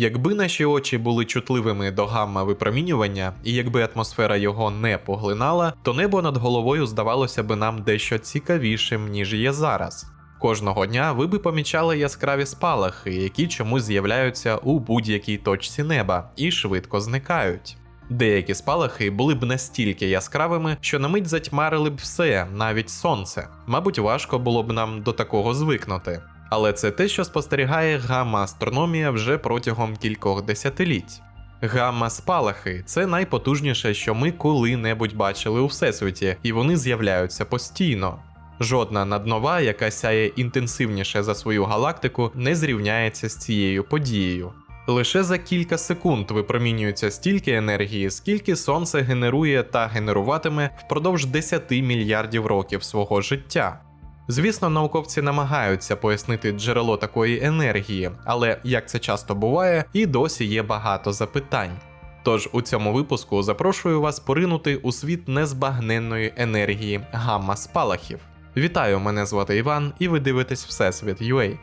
Якби наші очі були чутливими до гамма випромінювання, і якби атмосфера його не поглинала, то небо над головою здавалося би нам дещо цікавішим, ніж є зараз. Кожного дня ви би помічали яскраві спалахи, які чомусь з'являються у будь-якій точці неба і швидко зникають. Деякі спалахи були б настільки яскравими, що на мить затьмарили б все, навіть сонце. Мабуть, важко було б нам до такого звикнути. Але це те, що спостерігає гамма-астрономія вже протягом кількох десятиліть. Гамма-спалахи це найпотужніше, що ми коли-небудь бачили у всесвіті, і вони з'являються постійно. Жодна наднова, яка сяє інтенсивніше за свою галактику, не зрівняється з цією подією. Лише за кілька секунд випромінюється стільки енергії, скільки сонце генерує та генеруватиме впродовж 10 мільярдів років свого життя. Звісно, науковці намагаються пояснити джерело такої енергії, але як це часто буває, і досі є багато запитань. Тож у цьому випуску запрошую вас поринути у світ незбагненної енергії гамма спалахів. Вітаю, мене звати Іван, і ви дивитесь Всесвіт UA.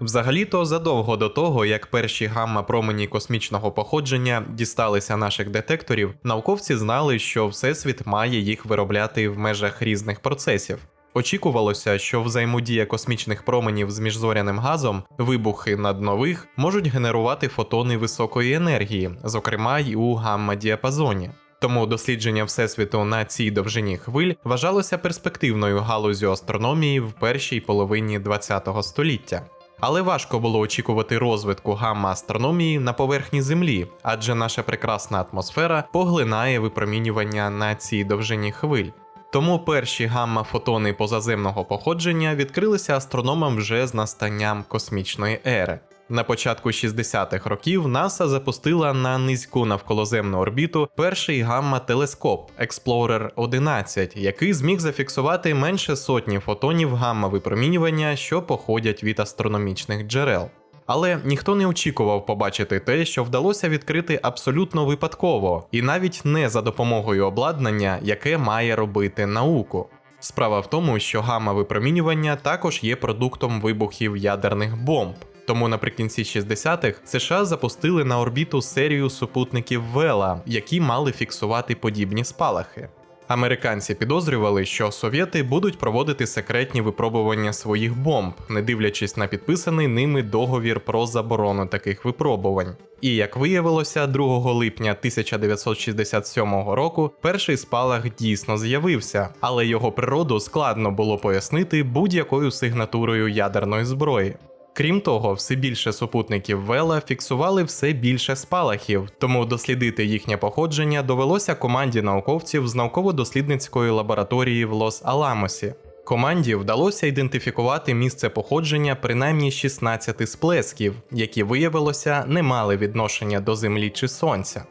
Взагалі-то задовго до того, як перші гамма-промені космічного походження дісталися наших детекторів, науковці знали, що Всесвіт має їх виробляти в межах різних процесів. Очікувалося, що взаємодія космічних променів з міжзоряним газом, вибухи наднових можуть генерувати фотони високої енергії, зокрема й у гамма-діапазоні. Тому дослідження Всесвіту на цій довжині хвиль вважалося перспективною галузю астрономії в першій половині ХХ століття. Але важко було очікувати розвитку гамма-астрономії на поверхні Землі, адже наша прекрасна атмосфера поглинає випромінювання на цій довжині хвиль. Тому перші гамма-фотони позаземного походження відкрилися астрономам вже з настанням космічної ери. На початку 60-х років НАСА запустила на низьку навколоземну орбіту перший гамма-телескоп Explorer 11, який зміг зафіксувати менше сотні фотонів гамма-випромінювання, що походять від астрономічних джерел. Але ніхто не очікував побачити те, що вдалося відкрити абсолютно випадково, і навіть не за допомогою обладнання, яке має робити науку. Справа в тому, що гамма-випромінювання також є продуктом вибухів ядерних бомб. Тому наприкінці 60-х США запустили на орбіту серію супутників Вела, які мали фіксувати подібні спалахи. Американці підозрювали, що совєти будуть проводити секретні випробування своїх бомб, не дивлячись на підписаний ними договір про заборону таких випробувань. І як виявилося, 2 липня 1967 року перший спалах дійсно з'явився, але його природу складно було пояснити будь-якою сигнатурою ядерної зброї. Крім того, все більше супутників Вела фіксували все більше спалахів, тому дослідити їхнє походження довелося команді науковців з науково-дослідницької лабораторії в Лос-Аламосі. Команді вдалося ідентифікувати місце походження принаймні 16 сплесків, які виявилося не мали відношення до Землі чи Сонця.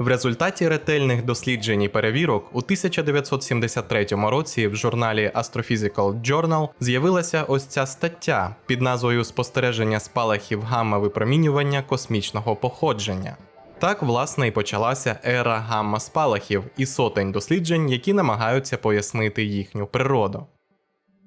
В результаті ретельних досліджень і перевірок у 1973 році в журналі Astrophysical Journal з'явилася ось ця стаття під назвою Спостереження спалахів гамма-випромінювання космічного походження. Так, власне, і почалася ера гамма-спалахів і сотень досліджень, які намагаються пояснити їхню природу.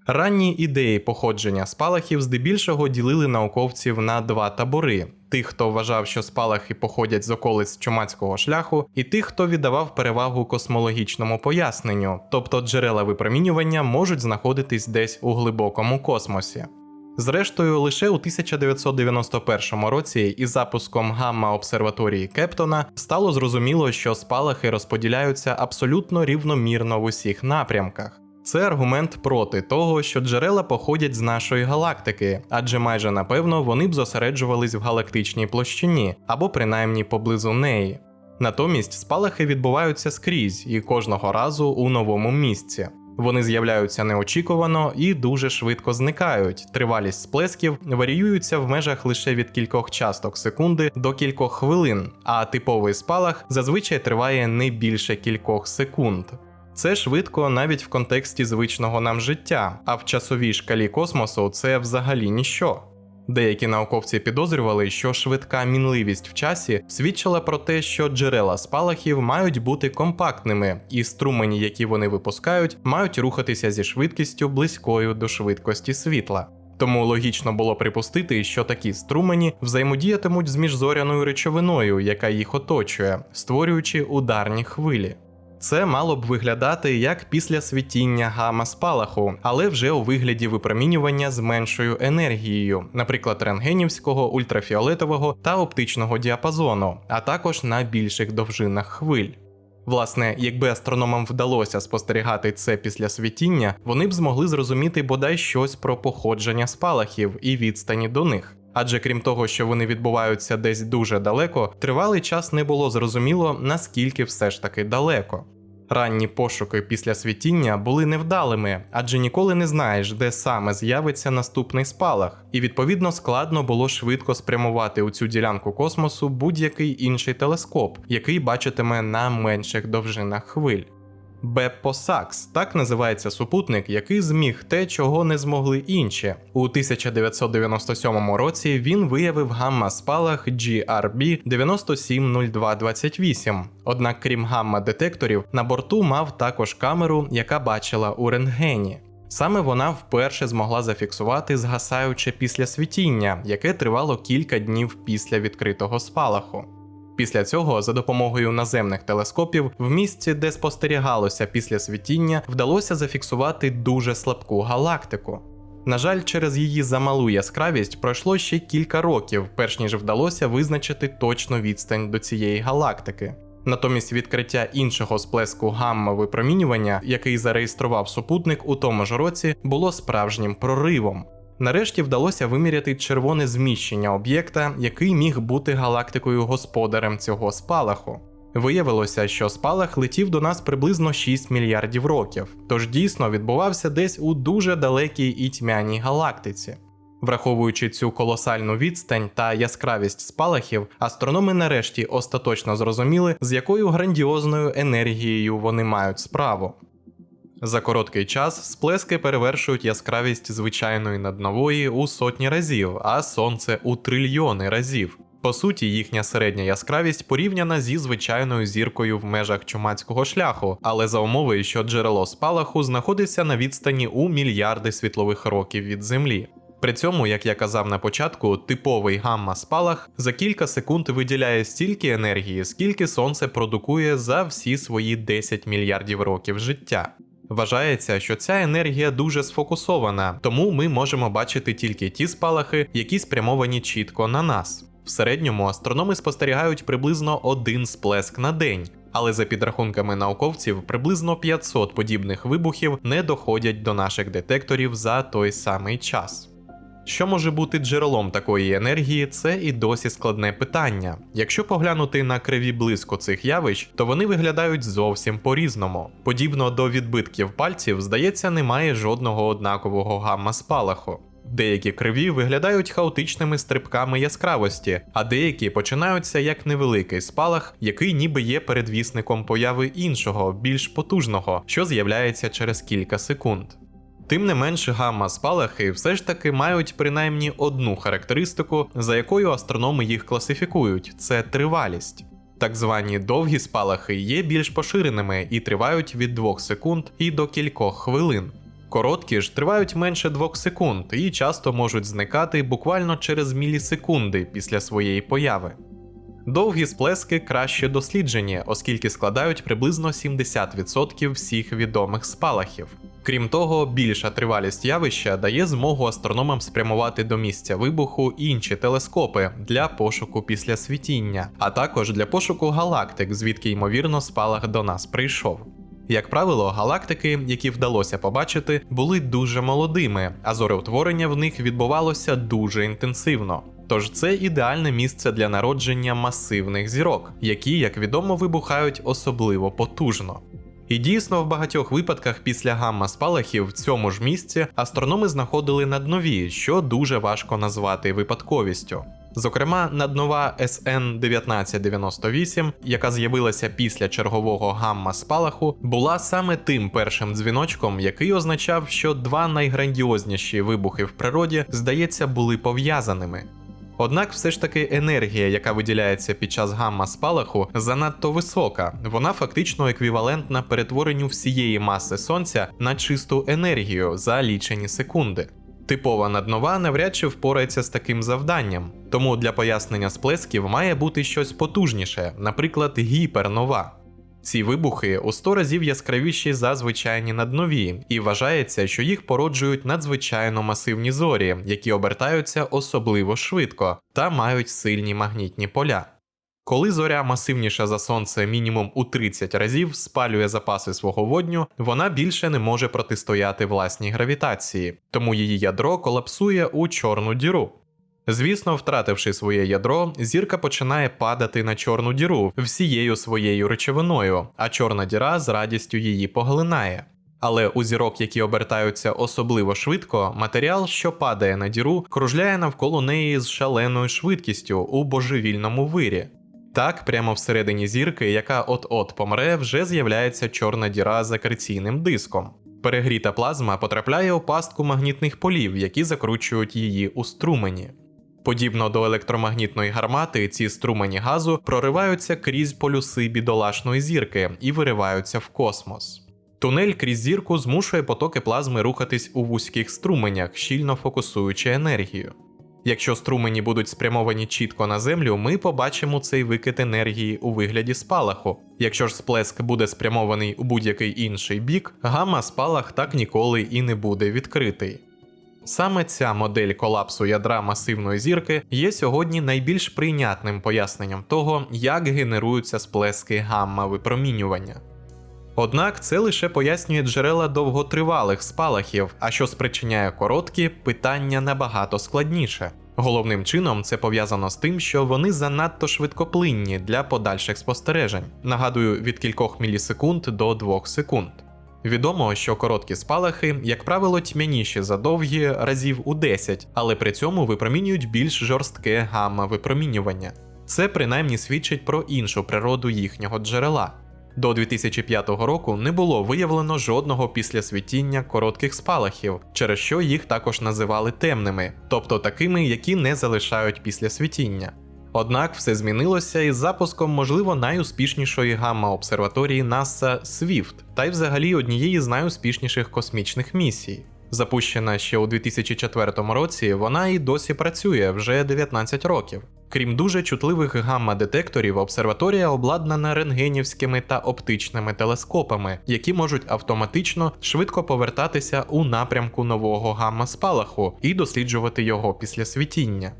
Ранні ідеї походження спалахів здебільшого ділили науковців на два табори: тих, хто вважав, що спалахи походять з околиць чумацького шляху, і тих, хто віддавав перевагу космологічному поясненню, тобто джерела випромінювання можуть знаходитись десь у глибокому космосі. Зрештою, лише у 1991 році із запуском гамма-обсерваторії Кептона стало зрозуміло, що спалахи розподіляються абсолютно рівномірно в усіх напрямках. Це аргумент проти того, що джерела походять з нашої галактики, адже майже напевно вони б зосереджувались в галактичній площині або принаймні поблизу неї. Натомість спалахи відбуваються скрізь і кожного разу у новому місці. Вони з'являються неочікувано і дуже швидко зникають. Тривалість сплесків варіюється в межах лише від кількох часток секунди до кількох хвилин, а типовий спалах зазвичай триває не більше кількох секунд. Це швидко навіть в контексті звичного нам життя, а в часовій шкалі космосу це взагалі ніщо. Деякі науковці підозрювали, що швидка мінливість в часі свідчила про те, що джерела спалахів мають бути компактними, і струмені, які вони випускають, мають рухатися зі швидкістю близькою до швидкості світла. Тому логічно було припустити, що такі струмені взаємодіятимуть з міжзоряною речовиною, яка їх оточує, створюючи ударні хвилі. Це мало б виглядати як після світіння гамма спалаху, але вже у вигляді випромінювання з меншою енергією, наприклад, рентгенівського, ультрафіолетового та оптичного діапазону, а також на більших довжинах хвиль. Власне, якби астрономам вдалося спостерігати це після світіння, вони б змогли зрозуміти бодай щось про походження спалахів і відстані до них. Адже крім того, що вони відбуваються десь дуже далеко, тривалий час не було зрозуміло, наскільки все ж таки далеко. Ранні пошуки після світіння були невдалими, адже ніколи не знаєш, де саме з'явиться наступний спалах, і відповідно складно було швидко спрямувати у цю ділянку космосу будь-який інший телескоп, який бачитиме на менших довжинах хвиль. Беппо Сакс так називається супутник, який зміг те, чого не змогли інші. У 1997 році він виявив гамма-спалах GRB 970228. Однак, крім гамма-детекторів, на борту мав також камеру, яка бачила у рентгені. Саме вона вперше змогла зафіксувати згасаюче після світіння, яке тривало кілька днів після відкритого спалаху. Після цього, за допомогою наземних телескопів, в місці, де спостерігалося після світіння, вдалося зафіксувати дуже слабку галактику. На жаль, через її замалу яскравість пройшло ще кілька років, перш ніж вдалося визначити точну відстань до цієї галактики. Натомість відкриття іншого сплеску гамма-випромінювання, який зареєстрував супутник у тому ж році, було справжнім проривом. Нарешті вдалося виміряти червоне зміщення об'єкта, який міг бути галактикою господарем цього спалаху. Виявилося, що спалах летів до нас приблизно 6 мільярдів років, тож дійсно відбувався десь у дуже далекій і тьмяній галактиці. Враховуючи цю колосальну відстань та яскравість спалахів, астрономи нарешті остаточно зрозуміли, з якою грандіозною енергією вони мають справу. За короткий час сплески перевершують яскравість звичайної наднової у сотні разів, а сонце у трильйони разів. По суті, їхня середня яскравість порівняна зі звичайною зіркою в межах чумацького шляху, але за умови, що джерело спалаху знаходиться на відстані у мільярди світлових років від Землі. При цьому, як я казав на початку, типовий гамма-спалах за кілька секунд виділяє стільки енергії, скільки сонце продукує за всі свої 10 мільярдів років життя. Вважається, що ця енергія дуже сфокусована, тому ми можемо бачити тільки ті спалахи, які спрямовані чітко на нас. В середньому астрономи спостерігають приблизно один сплеск на день, але за підрахунками науковців, приблизно 500 подібних вибухів не доходять до наших детекторів за той самий час. Що може бути джерелом такої енергії, це і досі складне питання. Якщо поглянути на криві блиску цих явищ, то вони виглядають зовсім по-різному. Подібно до відбитків пальців, здається, немає жодного однакового гамма-спалаху. Деякі криві виглядають хаотичними стрибками яскравості, а деякі починаються як невеликий спалах, який ніби є передвісником появи іншого, більш потужного, що з'являється через кілька секунд. Тим не менш, гамма-спалахи все ж таки мають принаймні одну характеристику, за якою астрономи їх класифікують це тривалість. Так звані довгі спалахи є більш поширеними і тривають від 2 секунд і до кількох хвилин. Короткі ж тривають менше 2 секунд і часто можуть зникати буквально через мілісекунди після своєї появи. Довгі сплески краще досліджені, оскільки складають приблизно 70% всіх відомих спалахів. Крім того, більша тривалість явища дає змогу астрономам спрямувати до місця вибуху інші телескопи для пошуку після світіння, а також для пошуку галактик, звідки ймовірно спалах до нас прийшов. Як правило, галактики, які вдалося побачити, були дуже молодими, а зореутворення в них відбувалося дуже інтенсивно. Тож це ідеальне місце для народження масивних зірок, які, як відомо, вибухають особливо потужно. І дійсно, в багатьох випадках після гамма-спалахів в цьому ж місці астрономи знаходили наднові, що дуже важко назвати випадковістю. Зокрема, наднова SN 1998, яка з'явилася після чергового гамма-спалаху, була саме тим першим дзвіночком, який означав, що два найграндіозніші вибухи в природі, здається, були пов'язаними. Однак все ж таки енергія, яка виділяється під час гамма-спалаху, занадто висока, вона фактично еквівалентна перетворенню всієї маси сонця на чисту енергію за лічені секунди. Типова наднова навряд чи впорається з таким завданням, тому для пояснення сплесків має бути щось потужніше, наприклад, гіпернова. Ці вибухи у 100 разів яскравіші за звичайні наднові, і вважається, що їх породжують надзвичайно масивні зорі, які обертаються особливо швидко та мають сильні магнітні поля. Коли зоря масивніша за сонце мінімум у 30 разів спалює запаси свого водню, вона більше не може протистояти власній гравітації, тому її ядро колапсує у чорну діру. Звісно, втративши своє ядро, зірка починає падати на чорну діру всією своєю речовиною, а чорна діра з радістю її поглинає. Але у зірок, які обертаються особливо швидко, матеріал, що падає на діру, кружляє навколо неї з шаленою швидкістю у божевільному вирі. Так, прямо всередині зірки, яка от-от помре, вже з'являється чорна діра з акреційним диском. Перегріта плазма потрапляє у пастку магнітних полів, які закручують її у струмені. Подібно до електромагнітної гармати, ці струмені газу прориваються крізь полюси бідолашної зірки і вириваються в космос. Тунель крізь зірку змушує потоки плазми рухатись у вузьких струменях, щільно фокусуючи енергію. Якщо струмені будуть спрямовані чітко на землю, ми побачимо цей викид енергії у вигляді спалаху. Якщо ж сплеск буде спрямований у будь-який інший бік, гамма спалах так ніколи і не буде відкритий. Саме ця модель колапсу ядра масивної зірки є сьогодні найбільш прийнятним поясненням того, як генеруються сплески гамма випромінювання. Однак це лише пояснює джерела довготривалих спалахів, а що спричиняє короткі питання набагато складніше. Головним чином це пов'язано з тим, що вони занадто швидкоплинні для подальших спостережень. Нагадую, від кількох мілісекунд до 2 секунд. Відомо, що короткі спалахи, як правило, тьмяніші за довгі разів у 10, але при цьому випромінюють більш жорстке гамма випромінювання. Це принаймні свідчить про іншу природу їхнього джерела. До 2005 року не було виявлено жодного після світіння коротких спалахів, через що їх також називали темними, тобто такими, які не залишають після світіння. Однак все змінилося із запуском, можливо, найуспішнішої гамма обсерваторії NASA SWIFT, та й взагалі однієї з найуспішніших космічних місій. Запущена ще у 2004 році, вона і досі працює вже 19 років. Крім дуже чутливих гамма-детекторів, обсерваторія обладнана рентгенівськими та оптичними телескопами, які можуть автоматично швидко повертатися у напрямку нового гамма-спалаху і досліджувати його після світіння.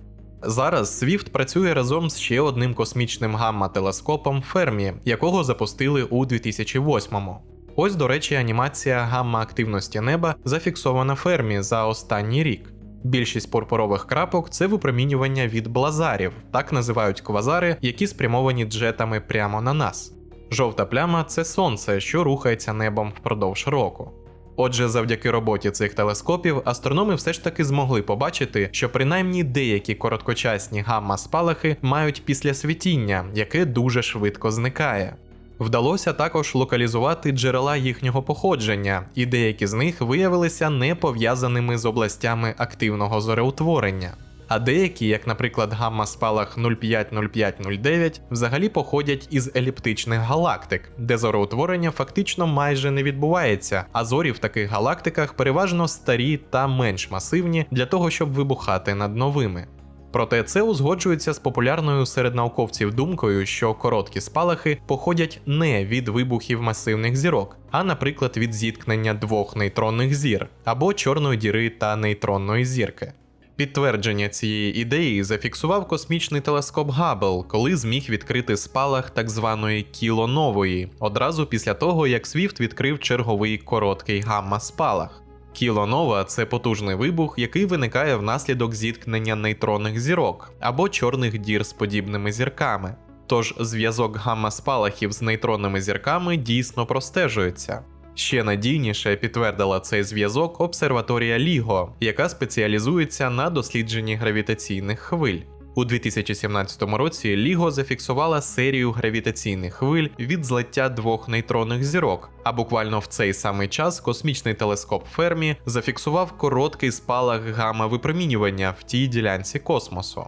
Зараз Swift працює разом з ще одним космічним гамма-телескопом Фермі, якого запустили у 2008-му. Ось, до речі, анімація гамма-активності неба зафіксована Фермі за останній рік. Більшість пурпурових крапок це випромінювання від блазарів, так називають квазари, які спрямовані джетами прямо на нас. Жовта пляма це сонце, що рухається небом впродовж року. Отже, завдяки роботі цих телескопів астрономи все ж таки змогли побачити, що принаймні деякі короткочасні гамма-спалахи мають після світіння, яке дуже швидко зникає. Вдалося також локалізувати джерела їхнього походження, і деякі з них виявилися не пов'язаними з областями активного зореутворення. А деякі, як, наприклад, гамма-спалах 050509, взагалі походять із еліптичних галактик, де зороутворення фактично майже не відбувається, а зорі в таких галактиках переважно старі та менш масивні для того, щоб вибухати над новими. Проте це узгоджується з популярною серед науковців думкою, що короткі спалахи походять не від вибухів масивних зірок, а, наприклад, від зіткнення двох нейтронних зір або чорної діри та нейтронної зірки. Підтвердження цієї ідеї зафіксував космічний телескоп Габбл, коли зміг відкрити спалах так званої кілонової, одразу після того, як Свіфт відкрив черговий короткий гамма-спалах. Кілонова це потужний вибух, який виникає внаслідок зіткнення нейтронних зірок або чорних дір з подібними зірками. Тож зв'язок гамма-спалахів з нейтронними зірками дійсно простежується. Ще надійніше підтвердила цей зв'язок обсерваторія Ліго, яка спеціалізується на дослідженні гравітаційних хвиль. У 2017 році Ліго зафіксувала серію гравітаційних хвиль від злиття двох нейтронних зірок, а буквально в цей самий час космічний телескоп Фермі зафіксував короткий спалах гамма випромінювання в тій ділянці космосу.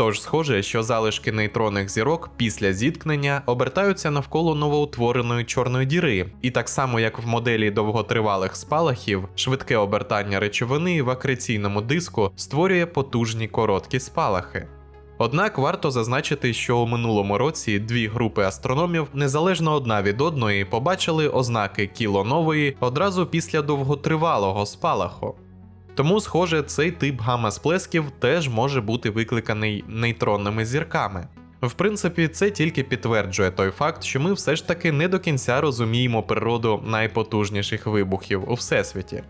Тож схоже, що залишки нейтронних зірок після зіткнення обертаються навколо новоутвореної чорної діри, і так само як в моделі довготривалих спалахів, швидке обертання речовини в акреційному диску створює потужні короткі спалахи. Однак варто зазначити, що у минулому році дві групи астрономів незалежно одна від одної побачили ознаки кілонової одразу після довготривалого спалаху. Тому, схоже, цей тип гамма-сплесків теж може бути викликаний нейтронними зірками. В принципі, це тільки підтверджує той факт, що ми все ж таки не до кінця розуміємо природу найпотужніших вибухів у всесвіті.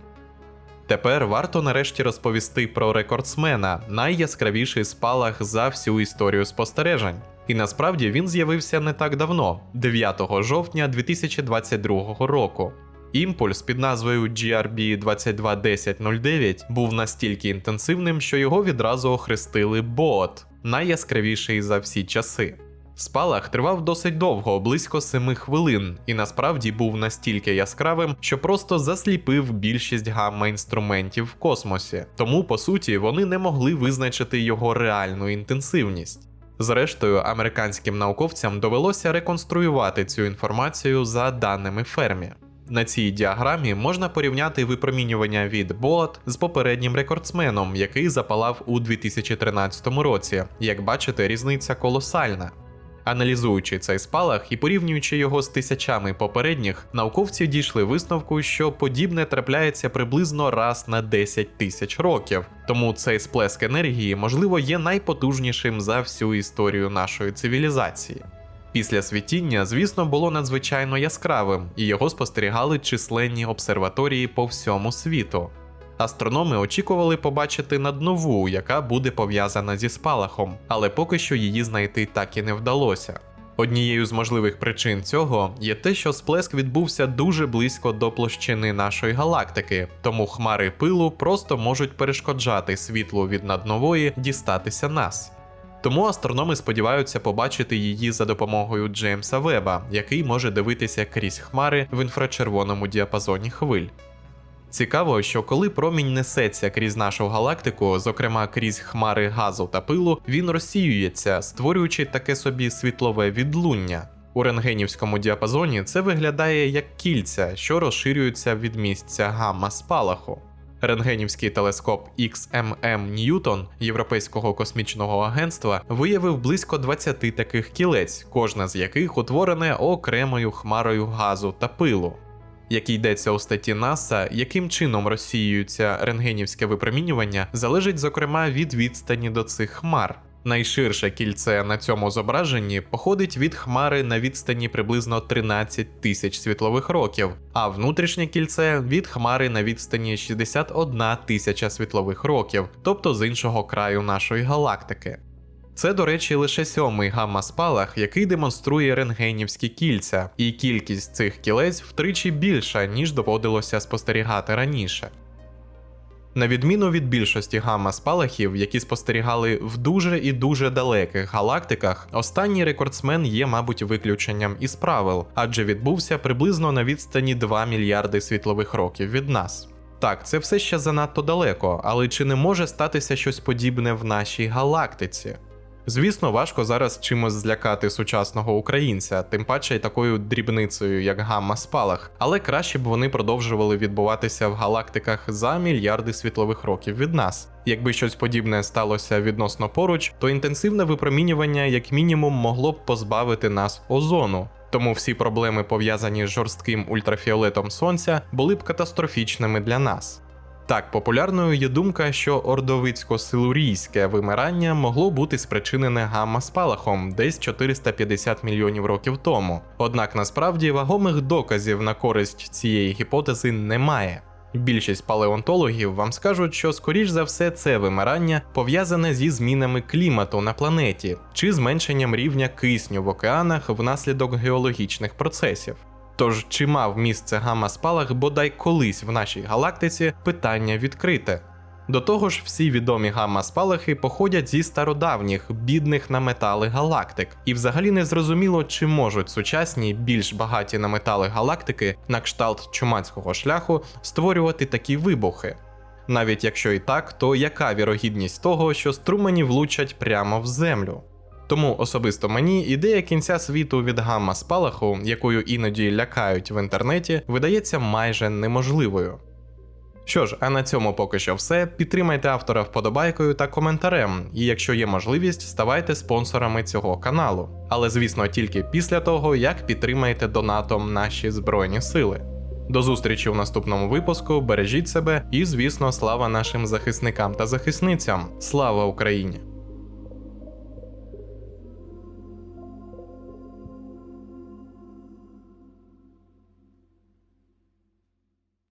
Тепер варто нарешті розповісти про рекордсмена, найяскравіший спалах за всю історію спостережень. І насправді він з'явився не так давно, 9 жовтня 2022 року. Імпульс під назвою GRB 221009 був настільки інтенсивним, що його відразу охрестили бот, найяскравіший за всі часи. Спалах тривав досить довго, близько 7 хвилин, і насправді був настільки яскравим, що просто засліпив більшість гамма-інструментів в космосі, тому по суті вони не могли визначити його реальну інтенсивність. Зрештою, американським науковцям довелося реконструювати цю інформацію за даними фермі. На цій діаграмі можна порівняти випромінювання від бот з попереднім рекордсменом, який запалав у 2013 році. Як бачите, різниця колосальна. Аналізуючи цей спалах і порівнюючи його з тисячами попередніх, науковці дійшли висновку, що подібне трапляється приблизно раз на 10 тисяч років. Тому цей сплеск енергії, можливо, є найпотужнішим за всю історію нашої цивілізації. Після світіння, звісно, було надзвичайно яскравим, і його спостерігали численні обсерваторії по всьому світу. Астрономи очікували побачити наднову, яка буде пов'язана зі спалахом, але поки що її знайти так і не вдалося. Однією з можливих причин цього є те, що сплеск відбувся дуже близько до площини нашої галактики, тому хмари пилу просто можуть перешкоджати світлу від наднової дістатися нас. Тому астрономи сподіваються побачити її за допомогою Джеймса Веба, який може дивитися крізь хмари в інфрачервоному діапазоні хвиль. Цікаво, що коли промінь несеться крізь нашу галактику, зокрема крізь хмари газу та пилу, він розсіюється, створюючи таке собі світлове відлуння. У рентгенівському діапазоні це виглядає як кільця, що розширюються від місця гамма спалаху. Рентгенівський телескоп XMM Ньютон Європейського космічного агентства виявив близько 20 таких кілець, кожна з яких утворене окремою хмарою газу та пилу. Як йдеться у статті НАСА, яким чином розсіюється рентгенівське випромінювання, залежить зокрема від відстані до цих хмар. Найширше кільце на цьому зображенні походить від хмари на відстані приблизно 13 тисяч світлових років, а внутрішнє кільце від хмари на відстані 61 тисяча світлових років, тобто з іншого краю нашої галактики. Це, до речі, лише сьомий гамма-спалах, який демонструє рентгенівські кільця, і кількість цих кілець втричі більша, ніж доводилося спостерігати раніше. На відміну від більшості гамма-спалахів, які спостерігали в дуже і дуже далеких галактиках, останній рекордсмен є, мабуть, виключенням із правил, адже відбувся приблизно на відстані 2 мільярди світлових років від нас. Так, це все ще занадто далеко, але чи не може статися щось подібне в нашій галактиці? Звісно, важко зараз чимось злякати сучасного українця, тим паче й такою дрібницею, як гамма-спалах, але краще б вони продовжували відбуватися в галактиках за мільярди світлових років від нас. Якби щось подібне сталося відносно поруч, то інтенсивне випромінювання, як мінімум, могло б позбавити нас озону. Тому всі проблеми, пов'язані з жорстким ультрафіолетом сонця, були б катастрофічними для нас. Так, популярною є думка, що ордовицько-силурійське вимирання могло бути спричинене гамма-спалахом десь 450 мільйонів років тому. Однак насправді вагомих доказів на користь цієї гіпотези немає. Більшість палеонтологів вам скажуть, що скоріш за все це вимирання пов'язане зі змінами клімату на планеті чи зменшенням рівня кисню в океанах внаслідок геологічних процесів. Тож, чи мав місце гамма-спалах бодай колись в нашій галактиці питання відкрите. До того ж, всі відомі гамма-спалахи походять зі стародавніх, бідних на метали галактик, і взагалі не зрозуміло, чи можуть сучасні, більш багаті на метали галактики на кшталт чумацького шляху створювати такі вибухи. Навіть якщо і так, то яка вірогідність того, що струмені влучать прямо в землю? Тому особисто мені ідея кінця світу від гамма спалаху, якою іноді лякають в інтернеті, видається майже неможливою. Що ж, а на цьому поки що все. Підтримайте автора вподобайкою та коментарем, і якщо є можливість, ставайте спонсорами цього каналу. Але звісно, тільки після того, як підтримаєте донатом наші збройні сили. До зустрічі у наступному випуску. Бережіть себе і, звісно, слава нашим захисникам та захисницям. Слава Україні!